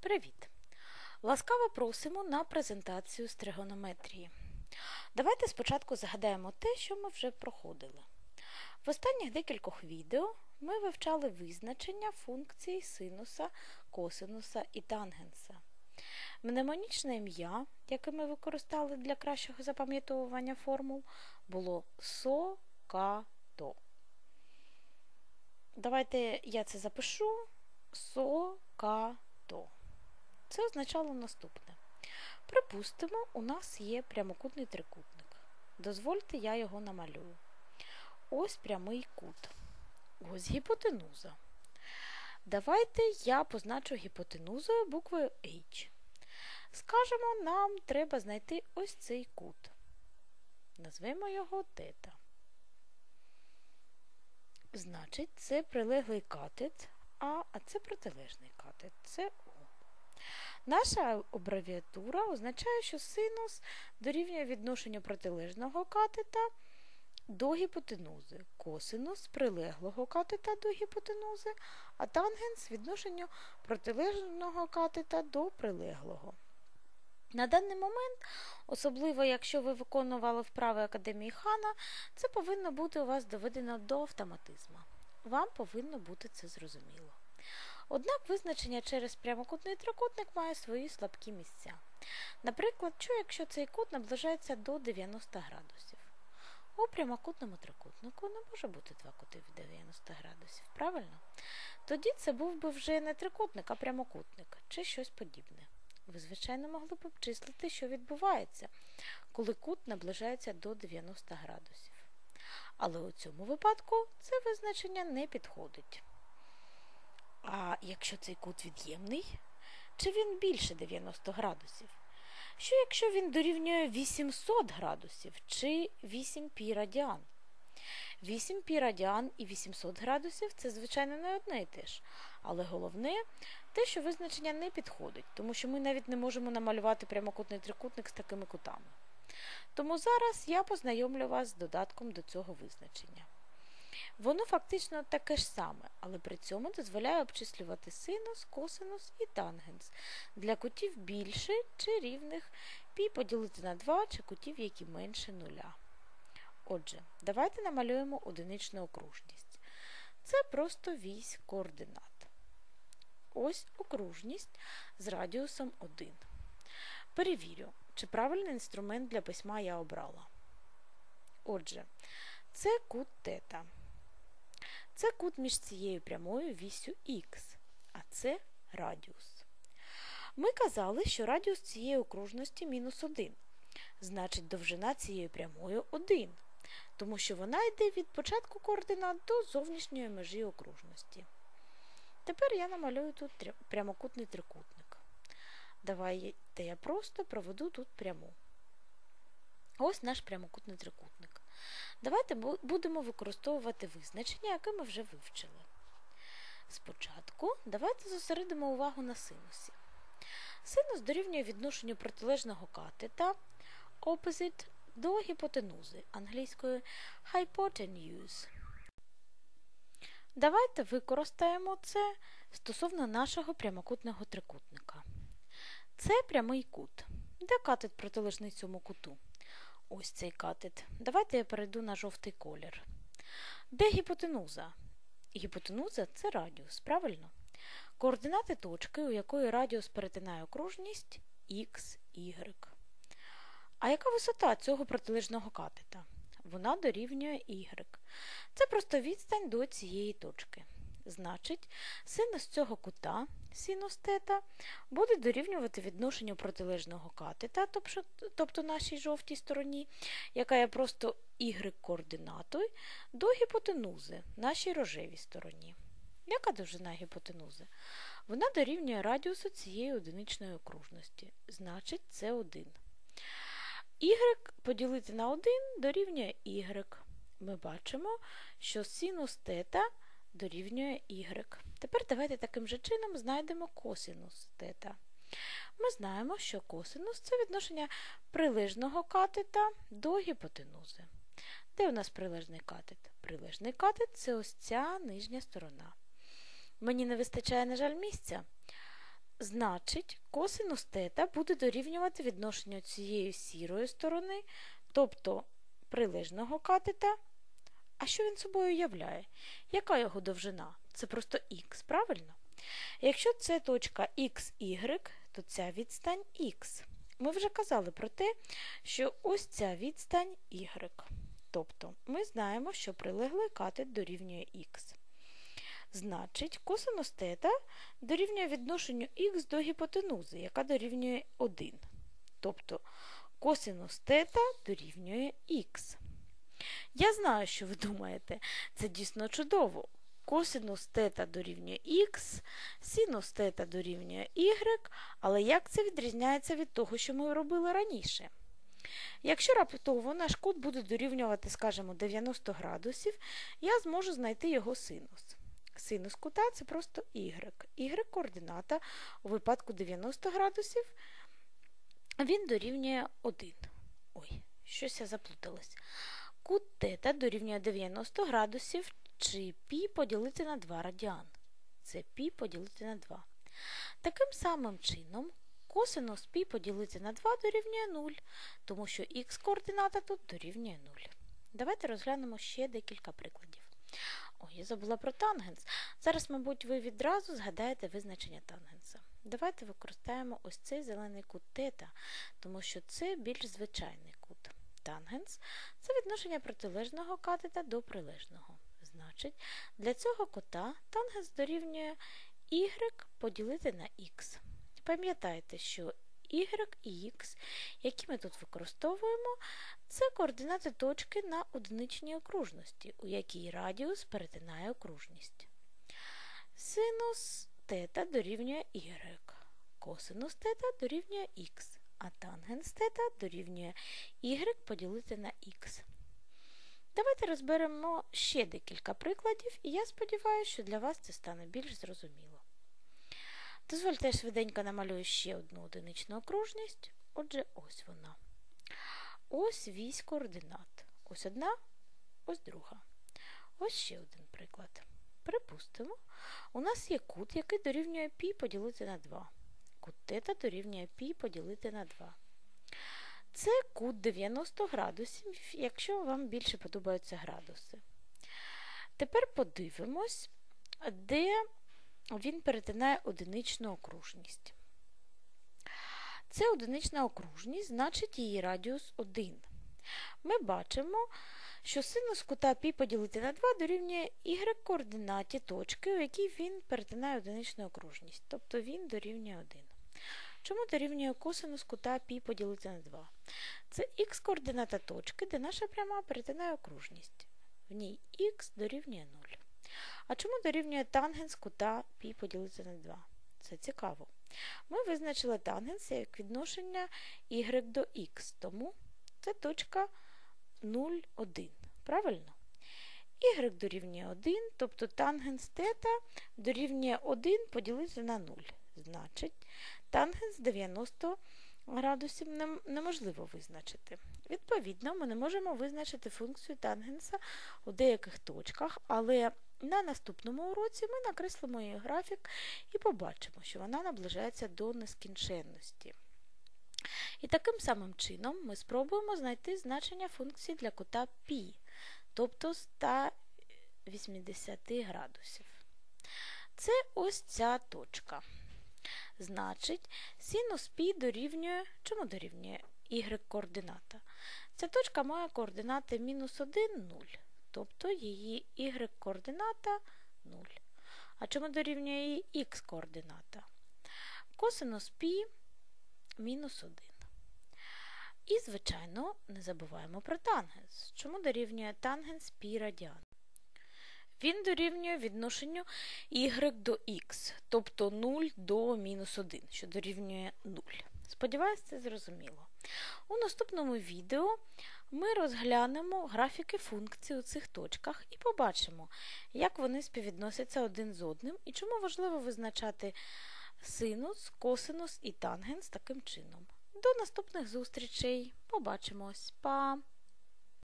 Привіт! Ласкаво просимо на презентацію з тригонометрії. Давайте спочатку згадаємо те, що ми вже проходили. В останніх декількох відео ми вивчали визначення функцій синуса, косинуса і тангенса. Мнемонічне ім'я, яке ми використали для кращого запам'ятовування формул, було СО-КА-ТО. Давайте я це запишу СО-КА-ТО. Це означало наступне. Припустимо, у нас є прямокутний трикутник. Дозвольте, я його намалюю. Ось прямий кут. Ось гіпотенуза. Давайте я позначу гіпотенузою буквою H. Скажемо, нам треба знайти ось цей кут. Назвемо його тета. Значить, це прилеглий катет, а, це протилежний катет. Це. Наша абревіатура означає, що синус дорівнює відношенню протилежного катета до гіпотенузи, косинус прилеглого катета до гіпотенузи, а тангенс відношенню протилежного катета до прилеглого. На даний момент, особливо якщо ви виконували вправи Академії Хана, це повинно бути у вас доведено до автоматизму. Вам повинно бути це зрозуміло. Однак визначення через прямокутний трикутник має свої слабкі місця. Наприклад, що якщо цей кут наближається до 90 градусів. У прямокутному трикутнику не може бути два кути в 90 градусів, правильно? Тоді це був би вже не трикутник, а прямокутник чи щось подібне. Ви, звичайно, могли б обчислити, що відбувається, коли кут наближається до 90 градусів. Але у цьому випадку це визначення не підходить. А якщо цей кут від'ємний, чи він більше 90 градусів? Що якщо він дорівнює 800 градусів чи 8 пі радіан? 8 пі радіан і 800 градусів це, звичайно, не одне і те ж. Але головне те, що визначення не підходить, тому що ми навіть не можемо намалювати прямокутний трикутник з такими кутами. Тому зараз я познайомлю вас з додатком до цього визначення. Воно фактично таке ж саме, але при цьому дозволяє обчислювати синус, косинус і тангенс для кутів більше чи рівних пі поділити на 2 чи кутів, які менше нуля. Отже, давайте намалюємо одиничну окружність. Це просто вісь координат. Ось окружність з радіусом 1. Перевірю, чи правильний інструмент для письма я обрала. Отже, це кут тета. Це кут між цією прямою вісю х, а це радіус. Ми казали, що радіус цієї окружності мінус 1. Значить, довжина цієї прямої 1, тому що вона йде від початку координат до зовнішньої межі окружності. Тепер я намалюю тут прямокутний трикутник. Давайте я просто проведу тут пряму. Ось наш прямокутний трикутник. Давайте будемо використовувати визначення, яке ми вже вивчили. Спочатку давайте зосередимо увагу на синусі. Синус дорівнює відношенню протилежного катета opposite до гіпотенузи англійською hypotenuse. Давайте використаємо це стосовно нашого прямокутного трикутника. Це прямий кут. Де катет протилежний цьому куту? Ось цей катет. Давайте я перейду на жовтий колір. Де гіпотенуза? Гіпотенуза це радіус, правильно? Координати точки, у якої радіус перетинає окружність х, y. А яка висота цього протилежного катета? Вона дорівнює y. Це просто відстань до цієї точки. Значить, синус цього кута, синус тета, буде дорівнювати відношенню протилежного катета, тобто нашій жовтій стороні, яка є просто y-координатою, до гіпотенузи, нашій рожевій стороні. Яка довжина гіпотенузи? Вона дорівнює радіусу цієї одиничної окружності. Значить, це 1. Y поділити на 1 дорівнює y. Ми бачимо, що синус тета дорівнює y. Тепер давайте таким же чином знайдемо косинус тета. Ми знаємо, що косинус це відношення прилежного катета до гіпотенузи. Де у нас прилежний катет? Прилежний катет це ось ця нижня сторона. Мені не вистачає, на жаль, місця. Значить, косинус тета буде дорівнювати відношенню цієї сірої сторони, тобто прилежного катета. А що він собою являє? Яка його довжина? Це просто х, правильно? Якщо це точка xy, то ця відстань х. Ми вже казали про те, що ось ця відстань y. Тобто ми знаємо, що прилеглий катет дорівнює х. Значить, косинус тета дорівнює відношенню х до гіпотенузи, яка дорівнює 1. Тобто косинус тета дорівнює х. Я знаю, що ви думаєте, це дійсно чудово. Косинус тета дорівнює х, синус тета дорівнює y, але як це відрізняється від того, що ми робили раніше? Якщо раптово наш кут буде дорівнювати, скажімо, 90 градусів, я зможу знайти його синус. Синус кута це просто y. y координата у випадку 90 градусів, він дорівнює 1. Ой, щось я заплуталась. Кут тета дорівнює 90 градусів чи пі поділити на 2 радіан. Це пі поділити на 2. Таким самим чином, косинус пі поділити на 2 дорівнює 0, тому що х координата тут дорівнює 0. Давайте розглянемо ще декілька прикладів. Ой, я забула про тангенс. Зараз, мабуть, ви відразу згадаєте визначення тангенса. Давайте використаємо ось цей зелений кут тета, тому що це більш звичайний кут. Тангенс це відношення протилежного катета до прилежного. Значить, для цього кота тангенс дорівнює y поділити на х. Пам'ятайте, що y і x, які ми тут використовуємо, це координати точки на одиничній окружності, у якій радіус перетинає окружність. Синус тета дорівнює y, косинус тета дорівнює х, а тангенс тета дорівнює y поділити на х. Давайте розберемо ще декілька прикладів, і я сподіваюся, що для вас це стане більш зрозуміло. Дозвольте, швиденько намалюю ще одну одиничну окружність. Отже, ось вона. Ось вісь координат. Ось одна, ось друга. Ось ще один приклад. Припустимо, у нас є кут, який дорівнює π поділити на 2. Кут дорівнює π поділити на 2. Це кут 90 градусів, якщо вам більше подобаються градуси. Тепер подивимось, де він перетинає одиничну окружність. Це одинична окружність, значить її радіус 1. Ми бачимо, що синус кута π поділити на 2 дорівнює y координаті точки, у якій він перетинає одиничну окружність, тобто він дорівнює 1. Чому дорівнює косинус кута π поділити на 2? Це х координата точки, де наша пряма перетинає окружність. В ній х дорівнює 0. А чому дорівнює тангенс кута π поділити на 2? Це цікаво. Ми визначили тангенс як відношення y до х, тому це точка 0, 1. Правильно? y дорівнює 1, тобто тангенс тета дорівнює 1 поділити на 0. Значить, тангенс 90 градусів неможливо визначити. Відповідно, ми не можемо визначити функцію тангенса у деяких точках, але на наступному уроці ми накреслимо її графік і побачимо, що вона наближається до нескінченності. І таким самим чином ми спробуємо знайти значення функції для кута π, тобто 180 градусів. Це ось ця точка. Значить, синус π дорівнює, чому дорівнює y координата? Ця точка має координати мінус 1, 0, тобто її y координата 0. А чому дорівнює її х координата? Косинус π мінус 1. І, звичайно, не забуваємо про тангенс. Чому дорівнює тангенс π радіан? Він дорівнює відношенню y до x, тобто 0 до мінус 1, що дорівнює 0. Сподіваюсь, це зрозуміло. У наступному відео ми розглянемо графіки функцій у цих точках і побачимо, як вони співвідносяться один з одним і чому важливо визначати синус, косинус і тангенс таким чином. До наступних зустрічей. Побачимось. Па!